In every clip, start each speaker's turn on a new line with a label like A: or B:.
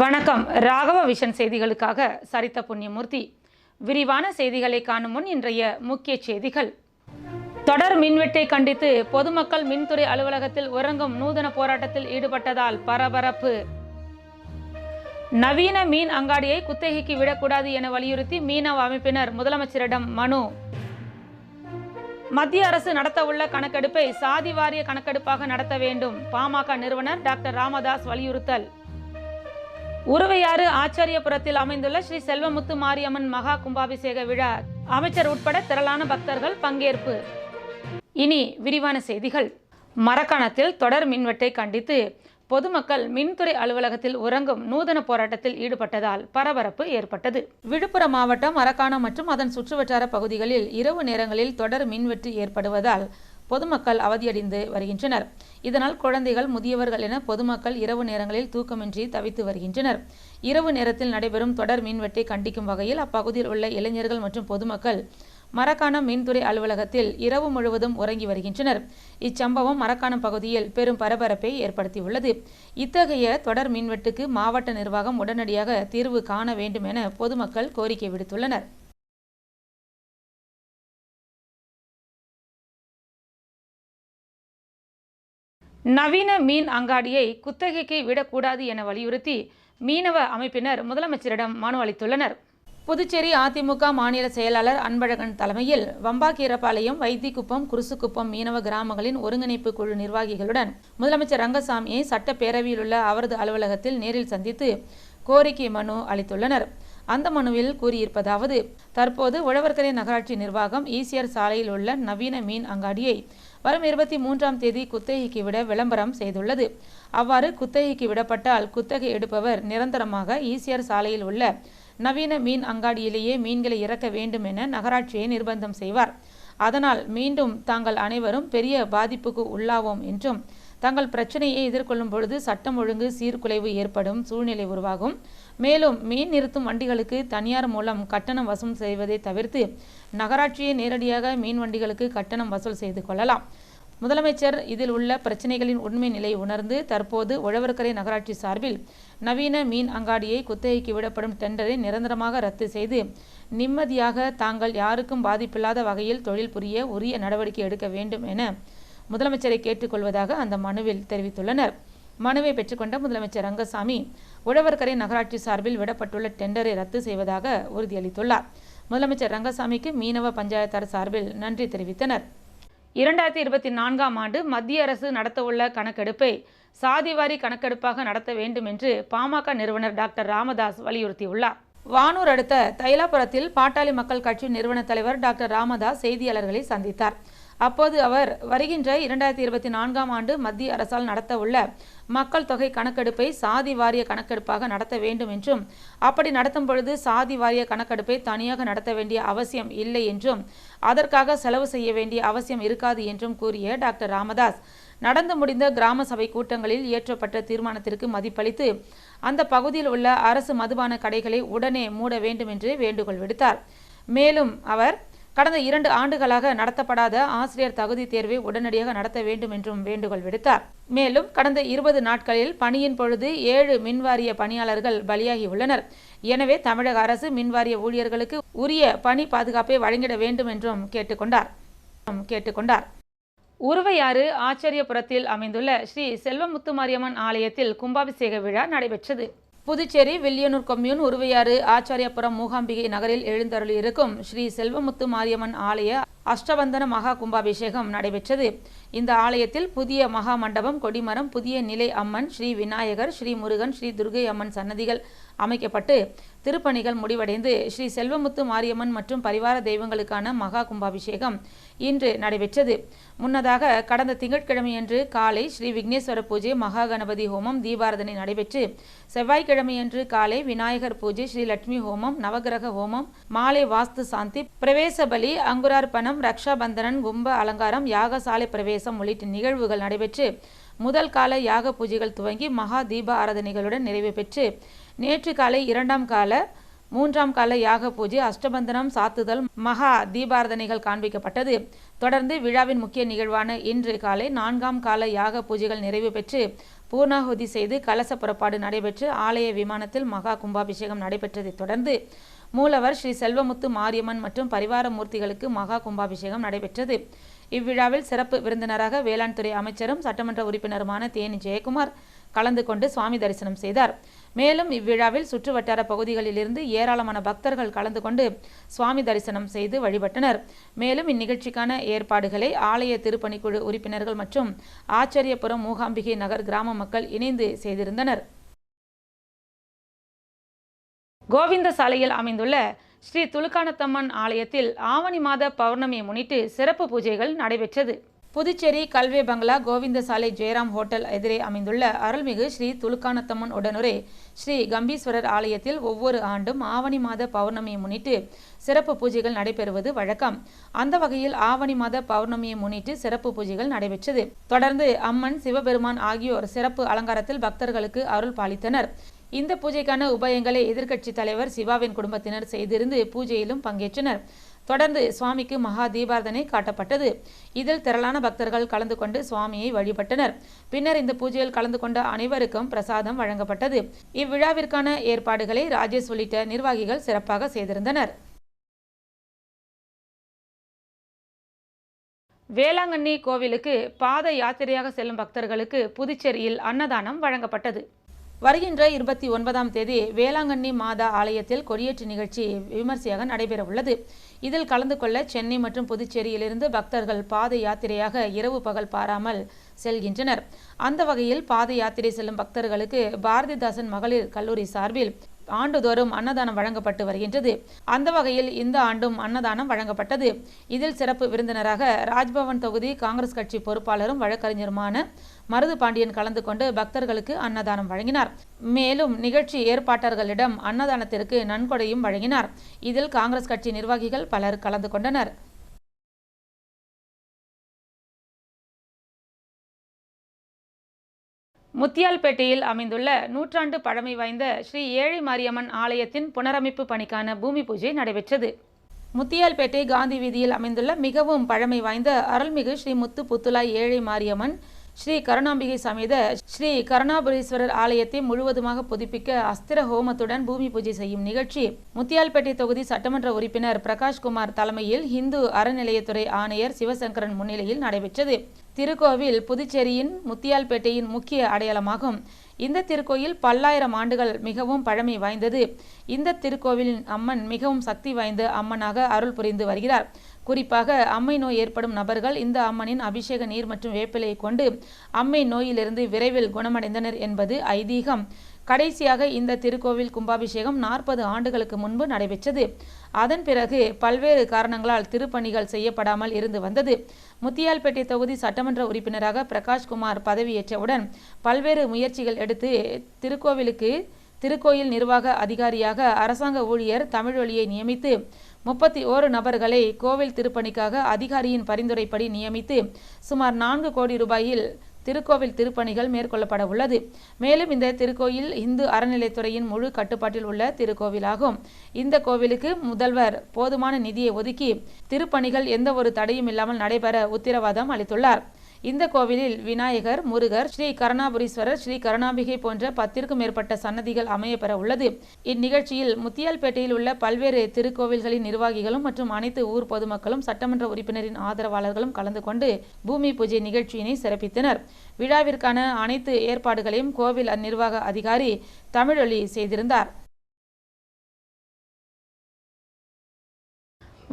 A: வணக்கம். ராகவ விஷன் செய்திகளுக்காக சரித்த புண்ணியமூர்த்தி. விரிவான செய்திகளை காணும் முன் இன்றைய முக்கிய செய்திகள். தொடர் மின்வெட்டை கண்டித்து பொதுமக்கள் மின்துறை அலுவலகத்தில் உறங்கும் நூதன போராட்டத்தில் ஈடுபட்டதால் பரபரப்பு. நவீன மீன் அங்காடியை குத்தகைக்கு விடக்கூடாது என வலியுறுத்தி மீனவ அமைப்பினர் முதலமைச்சரிடம் மனு. மத்திய அரசு நடத்தவுள்ள கணக்கெடுப்பை சாதி வாரிய கணக்கெடுப்பாக நடத்த வேண்டும். பாமக நிறுவனர் டாக்டர் ராமதாஸ் வலியுறுத்தல். உருவையாறு ஆச்சாரியபுரத்தில் அமைந்துள்ள ஸ்ரீ செல்வமுத்து மாரியம்மன் மகா கும்பாபிஷேக விழா. அமைச்சர் உட்பட திரளான பக்தர்கள் பங்கேற்பு. இனி விரிவான செய்திகள். மரக்காணத்தில் தொடர் மின்வெட்டை கண்டித்து பொதுமக்கள் மின்துறை அலுவலகத்தில் உறங்கும் நூதன போராட்டத்தில் ஈடுபட்டதால் பரபரப்பு ஏற்பட்டது. விழுப்புரம் மாவட்டம் மரக்காணம் மற்றும் அதன் சுற்றுவட்டார பகுதிகளில் இரவு நேரங்களில் தொடர் மின்வெட்டு ஏற்படுவதால் பொதுமக்கள் அவதியடைந்து வருகின்றனர். இதனால் குழந்தைகள் முதியவர்கள் என பொதுமக்கள் இரவு நேரங்களில் தூக்கமின்றி தவித்து வருகின்றனர். இரவு நேரத்தில் நடைபெறும் தொடர் மின்வெட்டை கண்டிக்கும் வகையில் அப்பகுதியில் உள்ள இளைஞர்கள் மற்றும் பொதுமக்கள் மரக்காணம் மின்துறை அலுவலகத்தில் இரவு முழுவதும் உறங்கி வருகின்றனர். இச்சம்பவம் மரக்காணம் பகுதியில் பெரும் பரபரப்பை ஏற்படுத்தியுள்ளது. இத்தகைய தொடர் மின்வெட்டுக்கு மாவட்ட நிர்வாகம் உடனடியாக தீர்வு காண வேண்டும் என பொதுமக்கள் கோரிக்கை விடுத்துள்ளனர். நவீன மீன் அங்காடியை குத்தகைக்கு விடக்கூடாது என வலியுறுத்தி மீனவ அமைப்பினர் முதலமைச்சரிடம் மனு அளித்துள்ளனர். புதுச்சேரி அதிமுக மாநில செயலாளர் அன்பழகன் தலைமையில் வம்பாக்கீரப்பாளையம் வைத்திக்குப்பம் குருசுக்குப்பம் மீனவ கிராமங்களின் ஒருங்கிணைப்பு குழு நிர்வாகிகளுடன் முதலமைச்சர் ரங்கசாமியை சட்டப்பேரவையில் உள்ள அவரது அலுவலகத்தில் நேரில் சந்தித்து கோரிக்கை மனு அளித்துள்ளனர். அந்த மனுவில் கூறியிருப்பதாவது தற்போது உழவர்கரை நகராட்சி நிர்வாகம் ஈசியர் சாலையில் உள்ள நவீன மீன் அங்காடியை வரும் இருபத்தி மூன்றாம் தேதி குத்தகைக்கு விட விளம்பரம் செய்துள்ளது. அவ்வாறு குத்தகைக்கு விடப்பட்டால் குத்தகை எடுப்பவர் நிரந்தரமாக ஈசிஆர் சாலையில் உள்ள நவீன மீன் அங்காடியிலேயே மீன்களை இறக்க வேண்டும் என நகராட்சியை நிர்பந்தம் செய்வார். அதனால் மீண்டும் தாங்கள் அனைவரும் பெரிய பாதிப்புக்கு உள்ளாவோம் என்றும் தங்கள் பிரச்சனையை எதிர்கொள்ளும் பொழுது சட்டம் ஒழுங்கு சீர்குலைவு ஏற்படும் சூழ்நிலை உருவாகும். மேலும் மீன் நிறுத்தும் வண்டிகளுக்கு தனியார் மூலம் கட்டணம் வசூல் செய்வதை தவிர்த்து நகராட்சியை நேரடியாக மீன் வண்டிகளுக்கு கட்டணம் வசூல் செய்து கொள்ளலாம். முதலமைச்சர் இதில் உள்ள பிரச்சனைகளின் உண்மை நிலை உணர்ந்து தற்போது உழவர்கரை நகராட்சி சார்பில் நவீன மீன் அங்காடியை குத்தகைக்கு விடப்படும் டெண்டரை நிரந்தரமாக ரத்து செய்து நிம்மதியாக தாங்கள் யாருக்கும் பாதிப்பில்லாத வகையில் தொழில் புரிய உரிய நடவடிக்கை எடுக்க வேண்டும் என முதலமைச்சரை கேட்டுக்கொள்வதாக அந்த மனுவில் தெரிவித்துள்ளனர். மனுவை பெற்றுக்கொண்ட முதலமைச்சர் ரங்கசாமி உழவர்கரை நகராட்சி சார்பில் விடப்பட்டுள்ள டெண்டரை ரத்து செய்வதாக உறுதியளித்துள்ளார். முதலமைச்சர் ரங்கசாமிக்கு மீனவ பஞ்சாயத்தார் சார்பில் நன்றி தெரிவித்தனர். இரண்டாயிரத்தி இருபத்தி நான்காம் ஆண்டு மத்திய அரசு நடத்தவுள்ள கணக்கெடுப்பை சாதிவாரி கணக்கெடுப்பாக நடத்த வேண்டும் என்று பாமக நிறுவனர் டாக்டர் ராமதாஸ் வலியுறுத்தியுள்ளார். வானூர் அடுத்த தைலாபுரத்தில் பாட்டாளி மக்கள் கட்சி நிறுவன தலைவர் டாக்டர் ராமதாஸ் செய்தியாளர்களை சந்தித்தார். அப்போது அவர் வருகின்ற இரண்டாயிரத்தி இருபத்தி நான்காம் ஆண்டு மத்திய அரசால் நடத்தவுள்ள மக்கள் தொகை கணக்கெடுப்பை சாதி வாரிய கணக்கெடுப்பாக நடத்த வேண்டும் என்றும் அப்படி நடத்தும் பொழுது சாதி வாரிய கணக்கெடுப்பை தனியாக நடத்த வேண்டிய அவசியம் இல்லை என்றும் அதற்காக செலவு செய்ய வேண்டிய அவசியம் இருக்காது என்றும் கூறிய டாக்டர் ராமதாஸ். நடந்து முடிந்த கிராம சபை கூட்டங்களில் இயற்றப்பட்ட தீர்மானத்திற்கு மதிப்பளித்து அந்த பகுதியில் உள்ள அரசு மதுபான கடைகளை உடனே மூட வேண்டும் என்று வேண்டுகோள் விடுத்தார். மேலும் அவர் கடந்த இரண்டு ஆண்டுகளாக நடத்தப்படாத ஆசிரியர் தகுதி தேர்வை உடனடியாக நடத்த வேண்டும் என்றும் வேண்டுகோள் விடுத்தார். மேலும் கடந்த இருபது நாட்களில் பணியின் பொழுது ஏழு மின்வாரிய பணியாளர்கள் பலியாகி உள்ளனர். எனவே தமிழக அரசு மின்வாரிய ஊழியர்களுக்கு உரிய பணி பாதுகாப்பை வழங்கிட வேண்டும் என்றும் கேட்டுக்கொண்டார். கேட்டுக்கொண்டார். உருவையாறு ஆச்சரியபுரத்தில் அமைந்துள்ள ஸ்ரீ செல்வமுத்துமாரியம்மன் ஆலயத்தில் கும்பாபிஷேக விழா நடைபெற்றது. புதுச்சேரி வில்லியனூர் கொம்யூன் உருவையாறு ஆச்சாரியபுரம் மூகாம்பிகை நகரில் எழுந்தருளியிருக்கும் ஸ்ரீ செல்வமுத்து மாரியம்மன் ஆலய அஷ்டபந்தன மகா கும்பாபிஷேகம் நடைபெற்றது. இந்த ஆலயத்தில் புதிய மகா மண்டபம் கொடிமரம் புதிய நிலை அம்மன் ஸ்ரீ விநாயகர் ஸ்ரீ முருகன் ஸ்ரீ துர்கை அம்மன் சன்னதிகள் அமைக்கப்பட்டு திருப்பணிகள் முடிவடைந்து ஸ்ரீ செல்வமுத்து மாரியம்மன் மற்றும் பரிவார தெய்வங்களுக்கான மகா கும்பாபிஷேகம் இன்று நடைபெற்றது. முன்னதாக கடந்த திங்கட்கிழமையன்று காலை ஸ்ரீ விக்னேஸ்வர பூஜை மகா கணபதி ஹோமம் தீபாரதனை நடைபெற்று செவ்வாய்க்கிழமையன்று காலை விநாயகர் பூஜை ஸ்ரீ லட்சுமி ஹோமம் நவகிரக ஹோமம் மாலை வாஸ்து சாந்தி பிரவேச பலி அங்குரார்ப்பணம் ரக்ஷாபந்தனன் கும்ப அலங்காரம் யாகசாலை பிரவேசம் உள்ளிட்ட நிகழ்வுகள் நடைபெற்று முதல் கால யாக பூஜைகள் துவங்கி மகா தீப ஆராதனைகளுடன் நிறைவு பெற்று நேற்று காலை இரண்டாம் கால மூன்றாம் கால யாக பூஜை அஷ்டபந்தனம் சாத்துதல் மகா தீபாரதனைகள் காண்பிக்கப்பட்டது. தொடர்ந்து விழாவின் முக்கிய நிகழ்வான இன்று காலை நான்காம் கால யாக பூஜைகள் நிறைவு பெற்று பூர்ணாகுதி செய்து கலச புறப்பாடு நடைபெற்று ஆலய விமானத்தில் மகா கும்பாபிஷேகம் நடைபெற்றதைத் தொடர்ந்து மூலவர் ஸ்ரீ செல்வமுத்து மாரியம்மன் மற்றும் பரிவார மூர்த்திகளுக்கு மகா கும்பாபிஷேகம் நடைபெற்றது. இவ்விழாவில் சிறப்பு விருந்தினராக வேளாண் துறை அமைச்சரும் சட்டமன்ற உறுப்பினருமான தேனி ஜெயக்குமார் கலந்து கொண்டு சுவாமி தரிசனம் செய்தார். மேலும் இவ்விழாவில் சுற்றுவட்டார பகுதிகளிலிருந்து ஏராளமான பக்தர்கள் கலந்து கொண்டு சுவாமி தரிசனம் செய்து வழிபட்டனர். மேலும் இந்நிகழ்ச்சிக்கான ஏற்பாடுகளை ஆலய திருப்பணிக்குழு உறுப்பினர்கள் மற்றும் ஆச்சரியபுரம் மூகாம்பிகை நகர் கிராம மக்கள் இணைந்து செய்திருந்தனர். கோவிந்த சாலையில் அமைந்துள்ள ஸ்ரீ துலுக்கானத்தம்மன் ஆலயத்தில் ஆவணி மாத பௌர்ணமியை முன்னிட்டு சிறப்பு பூஜைகள் நடைபெற்றது. புதுச்சேரி கல்வே பங்களா கோவிந்த சாலை ஜெயராம் ஹோட்டல் எதிரே அமைந்துள்ள அருள்மிகு ஸ்ரீ துலுக்கானத்தம்மன் உடனுரை ஸ்ரீ கம்பீஸ்வரர் ஆலயத்தில் ஒவ்வொரு ஆண்டும் ஆவணி மாத பௌர்ணமியை முன்னிட்டு சிறப்பு பூஜைகள் நடைபெறுவது வழக்கம். அந்த வகையில் ஆவணி மாத பௌர்ணமியை முன்னிட்டு சிறப்பு பூஜைகள் நடைபெற்றது. தொடர்ந்து அம்மன் சிவபெருமான் ஆகியோர் சிறப்பு அலங்காரத்தில் பக்தர்களுக்கு அருள் பாலித்தனர். இந்த பூஜைக்கான உபயங்களை எதிர்க்கட்சி தலைவர் சிவாவின் குடும்பத்தினர் செய்திருந்து பூஜையிலும் பங்கேற்றனர். தொடர்ந்து சுவாமிக்கு மகா தீபாரதனை காட்டப்பட்டது. இதில் திரளான பக்தர்கள் கலந்து கொண்டு சுவாமியை வழிபட்டனர். பின்னர் இந்த பூஜையில் கலந்து கொண்ட அனைவருக்கும் பிரசாதம் வழங்கப்பட்டது. இவ்விழாவிற்கான ஏற்பாடுகளை ராஜேஷ் உள்ளிட்ட நிர்வாகிகள் சிறப்பாக செய்திருந்தனர். வேளாங்கண்ணி கோவிலுக்கு பாத யாத்திரையாக செல்லும் பக்தர்களுக்கு புதுச்சேரியில் அன்னதானம் வழங்கப்பட்டது. வருகின்ற இருபத்தி ஒன்பதாம் தேதி வேளாங்கண்ணி மாதா ஆலயத்தில் கொடியேற்று நிகழ்ச்சி விமர்சையாக நடைபெற உள்ளது இதில் கலந்து கொள்ள சென்னை மற்றும் புதுச்சேரியிலிருந்து பக்தர்கள் பாத யாத்திரையாக இரவு பகல் பாராமல் செல்கின்றனர். அந்த வகையில் பாத யாத்திரை செல்லும் பக்தர்களுக்கு பாரதிதாசன் மகளிர் கல்லூரி சார்பில் ஆண்டுதோறும் அன்னதானம் வழங்கப்பட்டு வருகின்றது. அந்த வகையில் இந்த ஆண்டும் அன்னதானம் வழங்கப்பட்டது. இதில் சிறப்பு விருந்தினராக ராஜ்பவன் தொகுதி காங்கிரஸ் கட்சி பொறுப்பாளரும் வழக்கறிஞருமான மருது பாண்டியன் கலந்து கொண்டு பக்தர்களுக்கு அன்னதானம் வழங்கினார். மேலும் நிகழ்ச்சி ஏற்பாட்டர்களிடம் அன்னதானத்திற்கு நன்கொடையும் வழங்கினார். இதில் காங்கிரஸ் கட்சி நிர்வாகிகள் பலர் கலந்து கொண்டனர். முத்தியால்பேட்டையில் அமைந்துள்ள நூற்றாண்டு பழமை வாய்ந்த ஸ்ரீ ஏழை மாரியம்மன் ஆலயத்தின் புனரமைப்பு பணிக்கான பூமி பூஜை நடைபெற்றது. முத்தியால்பேட்டை காந்தி வீதியில் அமைந்துள்ள மிகவும் பழமை வாய்ந்த அருள்மிகு ஸ்ரீ முத்து புத்துலாய் ஏழை மாரியம்மன் ஸ்ரீ கருணாம்பிகை சமேத ஸ்ரீ கருணாபுரீஸ்வரர் ஆலயத்தை முழுவதுமாக புதுப்பிக்க அஸ்திர ஹோமத்துடன் பூமி பூஜை செய்யும் நிகழ்ச்சி. முத்தியால்பேட்டை தொகுதி சட்டமன்ற உறுப்பினர் பிரகாஷ்குமார் தலைமையில் இந்து அறநிலையத்துறை ஆணையர் சிவசங்கரன் முன்னிலையில் நடைபெற்றது. திருக்கோவில் புதுச்சேரியின் முத்தியால்பேட்டையின் முக்கிய அடையாளமாகும். இந்த திருக்கோயில் பல்லாயிரம் ஆண்டுகள் மிகவும் பழமை வாய்ந்தது. இந்த திருக்கோவிலின் அம்மன் மிகவும் சக்தி வாய்ந்த அம்மனாக அருள் புரிந்து வருகிறார். குறிப்பாக அம்மை நோய் ஏற்படும் நபர்கள் இந்த அம்மனின் அபிஷேக நீர் மற்றும் வேப்பிலையை கொண்டு அம்மை நோயிலிருந்து விரைவில் குணமடைந்தனர் என்பது ஐதீகம். கடைசியாக இந்த திருக்கோவில் கும்பாபிஷேகம் நாற்பது ஆண்டுகளுக்கு முன்பு நடைபெற்றது. அதன் பிறகு பல்வேறு காரணங்களால் திருப்பணிகள் செய்யப்படாமல் இருந்து வந்தது. முத்தியால்பேட்டை தொகுதி சட்டமன்ற உறுப்பினராக பிரகாஷ்குமார் பதவியேற்றவுடன் பல்வேறு முயற்சிகள் எடுத்து திருக்கோவிலுக்கு திருக்கோயில் நிர்வாக அதிகாரியாக அரசாங்க ஊழியர் தமிழ்வழியை நியமித்து முப்பத்தி ஓரு நபர்களை கோவில் திருப்பணிக்காக அதிகாரியின் பரிந்துரைப்படி நியமித்து சுமார் நான்கு கோடி ரூபாயில் திருக்கோவில் திருப்பணிகள் மேற்கொள்ளப்பட உள்ளது. மேலும் இந்த திருக்கோயில் இந்து அறநிலைத்துறையின் முழு கட்டுப்பாட்டில் உள்ள திருக்கோவிலாகும். இந்த கோவிலுக்கு முதல்வர் போதுமான நிதியை ஒதுக்கி திருப்பணிகள் எந்த ஒரு தடையும் இல்லாமல் நடைபெற உத்தரவாதம் அளித்துள்ளார். இந்த கோவிலில் விநாயகர் முருகர் ஸ்ரீ கருணாபுரீஸ்வரர் ஸ்ரீ கருணாம்பிகை போன்ற பத்திற்கும் மேற்பட்ட சன்னதிகள் அமையப்பெற உள்ளது. இந்நிகழ்ச்சியில் முத்தியால்பேட்டையில் உள்ள பல்வேறு திருக்கோவில்களின் நிர்வாகிகளும் மற்றும் அனைத்து ஊர் பொதுமக்களும் சட்டமன்ற உறுப்பினரின் ஆதரவாளர்களும் கலந்து கொண்டு பூமி பூஜை நிகழ்ச்சியினை சிறப்பித்தனர். விழாவிற்கான அனைத்து ஏற்பாடுகளையும் கோவில் நிர்வாக அதிகாரி தமிழொலி செய்திருந்தார்.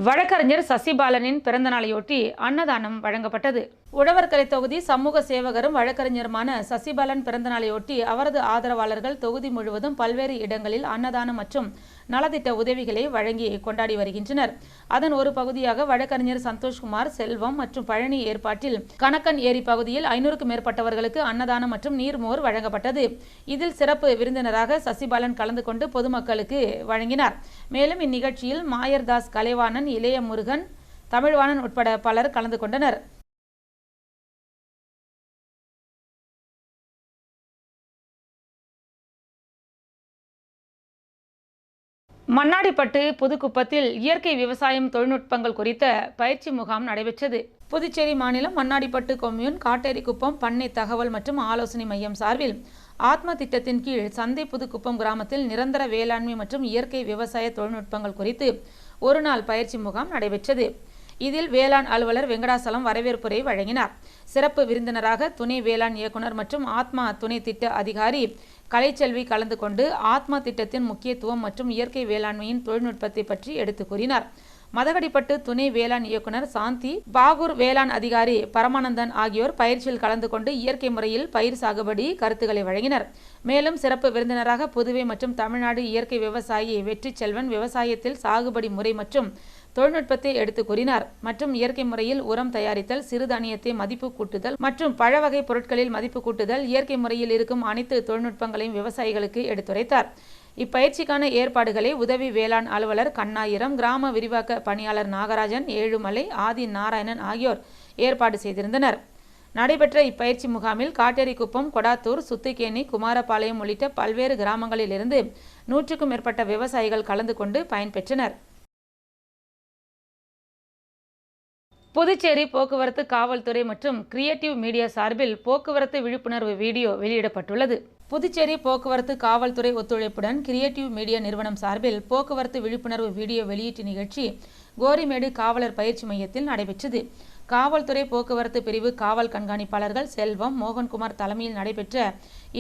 A: வழக்கறிஞர் சசிபாலனின் பிறந்தநாளையொட்டி அன்னதானம் வழங்கப்பட்டது. உழவர்கரை தொகுதி சமூக சேவகரும் வழக்கறிஞருமான சசிபாலன் பிறந்தநாளையொட்டி அவரது ஆதரவாளர்கள் தொகுதி முழுவதும் பல்வேறு இடங்களில் அன்னதானம் மற்றும் நலத்திட்ட உதவிகளை வழங்கி கொண்டாடி வருகின்றனர். அதன் ஒரு பகுதியாக வழக்கறிஞர் சந்தோஷ்குமார் செல்வம் மற்றும் பழனி ஏற்பாட்டில் கணக்கன் ஏரி பகுதியில் ஐநூறுக்கும் மேற்பட்டவர்களுக்கு அன்னதானம் மற்றும் நீர்மோர் வழங்கப்பட்டது. இதில் சிறப்பு விருந்தினராக சசிபாலன் கலந்து கொண்டு பொதுமக்களுக்கு வழங்கினார். மேலும் இந்நிகழ்ச்சியில் மாயர்தாஸ் கலைவாணன் இளைய முருகன் தமிழ்வாணன் உட்பட பலர் கலந்து கொண்டனர். மண்ணாடிப்பட்டு புதுக்குப்பத்தில் இயற்கை விவசாயம் தொழில்நுட்பங்கள் குறித்த பயிற்சி முகாம் நடைபெற்றது. புதுச்சேரி மாநிலம் மண்ணாடிப்பட்டு கொம்யூன் காட்டேரிக்குப்பம் பண்ணை தகவல் மற்றும் ஆலோசனை மையம் சார்பில் ஆத்ம திட்டத்தின் கீழ் சந்தை புதுக்குப்பம் கிராமத்தில் நிரந்தர வேளாண்மை மற்றும் இயற்கை விவசாய தொழில்நுட்பங்கள் குறித்து ஒரு நாள் பயிற்சி முகாம் நடைபெற்றது. இதில் வேளாண் அலுவலர் வெங்கடாசலம் வரவேற்புரை வழங்கினார். சிறப்பு விருந்தினராக துணை வேளாண் இயக்குனர் மற்றும் ஆத்மா துணை திட்ட அதிகாரி கலைச்செல்வி கலந்து கொண்டு ஆத்மா திட்டத்தின் முக்கியத்துவம் மற்றும் இயற்கை வேளாண்மையின் தொழில்நுட்பத்தை பற்றி எடுத்து கூறினார். மதகடிப்பட்டு துணை வேளாண் இயக்குனர் சாந்தி பாகூர் வேளாண் அதிகாரி பரமானந்தன் ஆகியோர் பயிற்சியில் கலந்து கொண்டு இயற்கை முறையில் பயிர் சாகுபடி கருத்துக்களை வழங்கினர். மேலும் சிறப்பு விருந்தினராக புதுவை மற்றும் தமிழ்நாடு இயற்கை விவசாயி வெற்றி செல்வன் விவசாயத்தில் சாகுபடி முறை மற்றும் தொழில்நுட்பத்தை எடுத்து கூறினார். மற்றும் இயற்கை முறையில் உரம் தயாரித்தல் சிறுதானியத்தை மதிப்பு கூட்டுதல் மற்றும் பழ வகை பொருட்களில் மதிப்பு கூட்டுதல் இயற்கை முறையில் இருக்கும் அனைத்து தொழில்நுட்பங்களையும் விவசாயிகளுக்கு எடுத்துரைத்தார். இப்பயிற்சிக்கான ஏற்பாடுகளை உதவி வேளாண் அலுவலர் கண்ணாயிரம் கிராம விரிவாக்க பணியாளர் நாகராஜன் ஏழுமலை ஆதி நாராயணன் ஆகியோர் ஏற்பாடு செய்திருந்தனர். நடைபெற்ற இப்பயிற்சி முகாமில் காட்டேரிக்குப்பம் கொடாத்தூர் சுத்திகேணி குமாரபாளையம் உள்ளிட்ட பல்வேறு கிராமங்களிலிருந்து நூற்றுக்கும் மேற்பட்ட விவசாயிகள் கலந்து கொண்டு பயன்பெற்றனர். புதுச்சேரி போக்குவரத்து காவல்துறை மற்றும் கிரியேட்டிவ் மீடியா சார்பில் போக்குவரத்து விழிப்புணர்வு வீடியோ வெளியிடப்பட்டுள்ளது. புதுச்சேரி போக்குவரத்து காவல்துறை ஒத்துழைப்புடன் கிரியேட்டிவ் மீடியா நிறுவனம் சார்பில் போக்குவரத்து விழிப்புணர்வு வீடியோ வெளியீட்டு நிகழ்ச்சி கோரிமேடு காவலர் பயிற்சி மையத்தில் நடைபெற்றது. காவல்துறை போக்குவரத்து பிரிவு காவல் கண்காணிப்பாளர்கள் செல்வம் மோகன்குமார் தலைமையில் நடைபெற்ற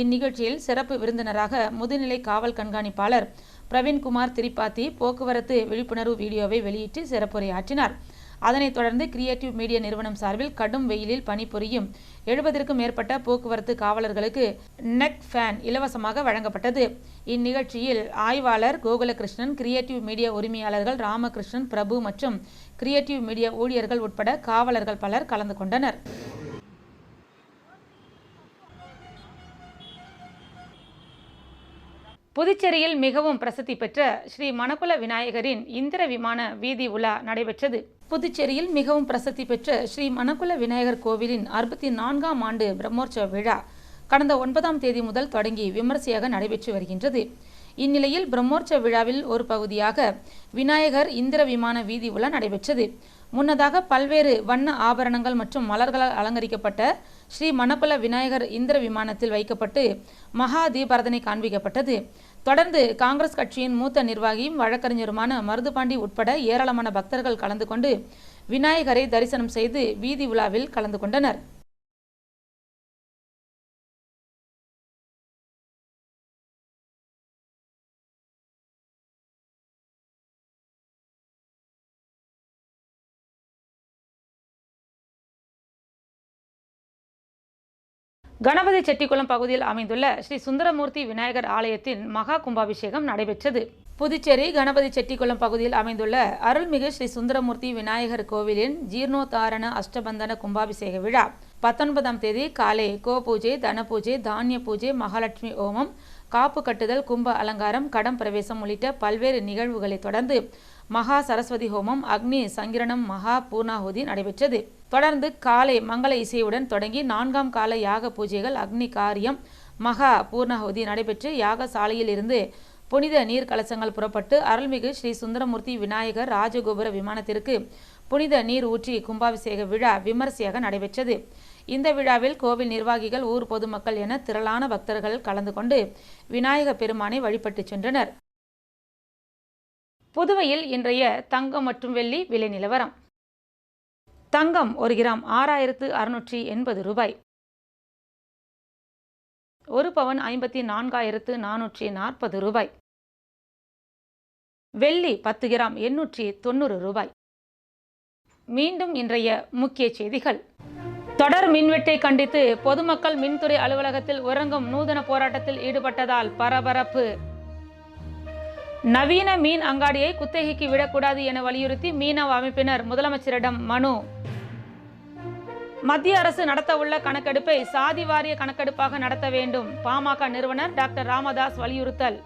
A: இந்நிகழ்ச்சியில் சிறப்பு விருந்தினராக முதுநிலை காவல் கண்காணிப்பாளர் பிரவீன்குமார் திரிபாத்தி போக்குவரத்து விழிப்புணர்வு வீடியோவை வெளியிட்டு சிறப்புரையாற்றினார். அதனைத் தொடர்ந்து கிரியேட்டிவ் மீடியா நிறுவனம் சார்பில் கடும் வெயிலில் பணிபுரியும் எழுபதற்கும் மேற்பட்ட போக்குவரத்து காவலர்களுக்கு நெக் ஃபேன் இலவசமாக வழங்கப்பட்டது. இந்நிகழ்ச்சியில் ஆய்வாளர் கோகுலகிருஷ்ணன் கிரியேட்டிவ் மீடியா உரிமையாளர்கள் ராமகிருஷ்ணன் பிரபு மற்றும் கிரியேட்டிவ் மீடியா ஊழியர்கள் உட்பட காவலர்கள் பலர் கலந்து கொண்டனர். புதுச்சேரியில் மிகவும் பிரசித்தி பெற்ற ஸ்ரீ மணக்குல விநாயகரின் இந்திர விமான வீதி உலா நடைபெற்றது. புதுச்சேரியில் மிகவும் பிரசித்தி பெற்ற ஸ்ரீ மணக்குல விநாயகர் கோவிலின் அறுபத்தி நான்காம் ஆண்டு பிரம்மோற்சவ விழா கடந்த ஒன்பதாம் தேதி முதல் தொடங்கி விமர்சையாக நடைபெற்று வருகின்றது. இந்நிலையில் பிரம்மோற்சவ விழாவில் ஒரு பகுதியாக விநாயகர் இந்திர விமான வீதி உலா நடைபெற்றது. முன்னதாக பல்வேறு வண்ண ஆபரணங்கள் மற்றும் மலர்களால் அலங்கரிக்கப்பட்ட ஸ்ரீ மணக்குல விநாயகர் இந்திர விமானத்தில் வைக்கப்பட்டு மகா தீபாரதனை காண்பிக்கப்பட்டது. தொடர்ந்து காங்கிரஸ் கட்சியின் மூத்த நிர்வாகியும் வழக்கறிஞருமான மருதுபாண்டி உட்பட ஏராளமான பக்தர்கள் கலந்து கொண்டு விநாயகரை தரிசனம் செய்து வீதி உலாவில் கலந்து கொண்டனர். கணபதி செட்டிக்குளம் பகுதியில் அமைந்துள்ள ஸ்ரீ சுந்தரமூர்த்தி விநாயகர் ஆலயத்தின் மகா கும்பாபிஷேகம் நடைபெற்றது. புதுச்சேரி கணபதி செட்டிக்குளம் பகுதியில் அமைந்துள்ள அருள்மிகு ஸ்ரீ சுந்தரமூர்த்தி விநாயகர் கோவிலின் ஜீர்ணோத்தாரண அஷ்டபந்தன கும்பாபிஷேக விழா. பத்தொன்பதாம் தேதி காலை கோ பூஜை தன பூஜை தானிய பூஜை மகாலட்சுமி ஓமம் காப்பு கட்டுதல் கும்ப அலங்காரம் கடம் பிரவேசம் உள்ளிட்ட பல்வேறு நிகழ்வுகளை தொடர்ந்து மகா சரஸ்வதி ஹோமம் அக்னி சங்கிரணம் மகா பூர்ணாஹுதி நடைபெற்றது. தொடர்ந்து காலை மங்கள இசையுடன் தொடங்கி நான்காம் கால யாக பூஜைகள் அக்னி காரியம் மகா பூர்ணாஹுதி நடைபெற்று யாக சாலையில் இருந்து புனித நீர் கலசங்கள் புறப்பட்டு அருள்மிகு ஸ்ரீ சுந்தரமூர்த்தி விநாயகர் ராஜகோபுர விமானத்திற்கு புனித நீர் ஊற்றி கும்பாபிஷேக விழா விமரிசையாக நடைபெற்றது. இந்த விழாவில் கோவில் நிர்வாகிகள் ஊர் பொதுமக்கள் என திரளான பக்தர்கள் கலந்து கொண்டு விநாயக பெருமானை வழிபட்டு சென்றனர். புதுவையில் இன்றைய தங்கம் மற்றும் வெள்ளி விலை நிலவரம். தங்கம் ஒரு கிராம் ஆறாயிரத்து அறுநூற்றி எண்பது ரூபாய். ஒரு பவன் ஐம்பத்தி நான்காயிரத்து நானூற்றி நாற்பது ரூபாய். வெள்ளி பத்து கிராம் எண்ணூற்றி தொண்ணூறு ரூபாய். மீண்டும் இன்றைய முக்கிய செய்திகள். தொடர் மின்வெட்டை கண்டித்து பொதுமக்கள் மின்துறை அலுவலகத்தில் உறங்கும் நூதன போராட்டத்தில் ஈடுபட்டதால் பரபரப்பு. நவீன மீன் அங்காடியை குத்தகைக்கு விடக்கூடாது என வலியுறுத்தி மீனவ அமைப்பினர் முதலமைச்சரிடம் மனு. மத்திய அரசு நடத்தவுள்ள கணக்கெடுப்பை சாதி வாரிய கணக்கெடுப்பாக நடத்த வேண்டும் பாமக நிறுவனர் டாக்டர் ராமதாஸ் வலியுறுத்தல்.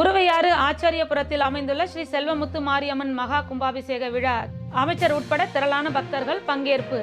A: உருவையாறு ஆச்சாரியபுரத்தில் அமைந்துள்ள ஸ்ரீ செல்வமுத்து மாரியம்மன் மகா கும்பாபிஷேக விழா. அமைச்சர் உட்பட திரளான பக்தர்கள் பங்கேற்பு.